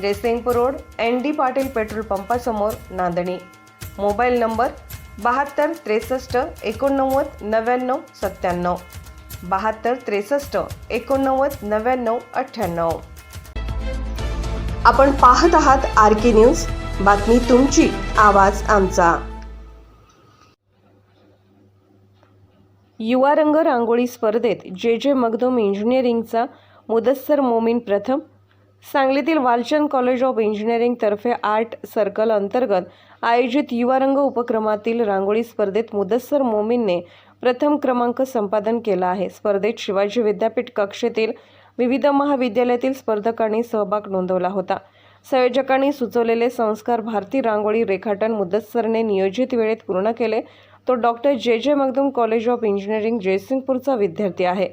Jaysingpur road N D Patil petrol पंपासमोर Nandani. Mobile number बहात्तर त्रेसष्ट एकोणनव्वद नव्याण्णव सत्त्याण्णव. बहात्तर त्रेसष्ट एकोणनव्वद नव्याण्णव अठ्ठ्याण्णव. आपण पाहत आहात आर के न्यूज. बातमी तुमची आवाज आमचा. युवा रंग रांगोळी स्पर्धेत जे जे मगदोम इंजिनिअरिंगचा मुदस्सर मोमीन प्रथम सांगलीतील वालचंद कॉलेज ऑफ इंजिनिअरिंगतर्फे आर्ट सर्कल अंतर्गत आयोजित युवारंग उपक्रमातील रांगोळी स्पर्धेत मुदस्सर मोमीनने प्रथम क्रमांक संपादन केला आहे. स्पर्धेत शिवाजी विद्यापीठ कक्षेतील विविध महाविद्यालयातील स्पर्धकांनी सहभाग नोंदवला होता. संयोजकांनी सुचवलेले संस्कार भारती रांगोळी रेखाटन मुदस्सरने नियोजित वेळेत पूर्ण केले. तो doctor J J Magdum college of engineering जयसिंगपूरचा विद्यार्थी आहे.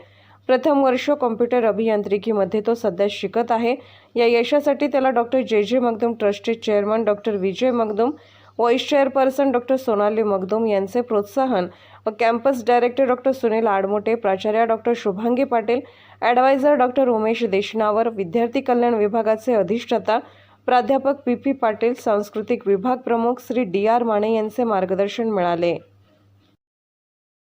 प्रथम वर्ष कॉम्प्युटर अभियांत्रिकीमध्ये तो सध्या शिकत आहे. या यशासाठी त्याला डॉक्टर जे. जे. मगदुम ट्रस्टचे chairman doctor Vijay Magdum vice chairperson doctor Sonali Magdum यांचे प्रोत्साहन व campus director doctor Sunil Admote प्राचार्य doctor Shubhangi Patil adviser doctor Umesh Deshnavar विद्यार्थी कल्याण विभागाचे अधिष्ठाता प्राध्यापक पी पी पाटील सांस्कृतिक विभाग प्रमुख श्री डी आर माने यांचे मार्गदर्शन मिळाले.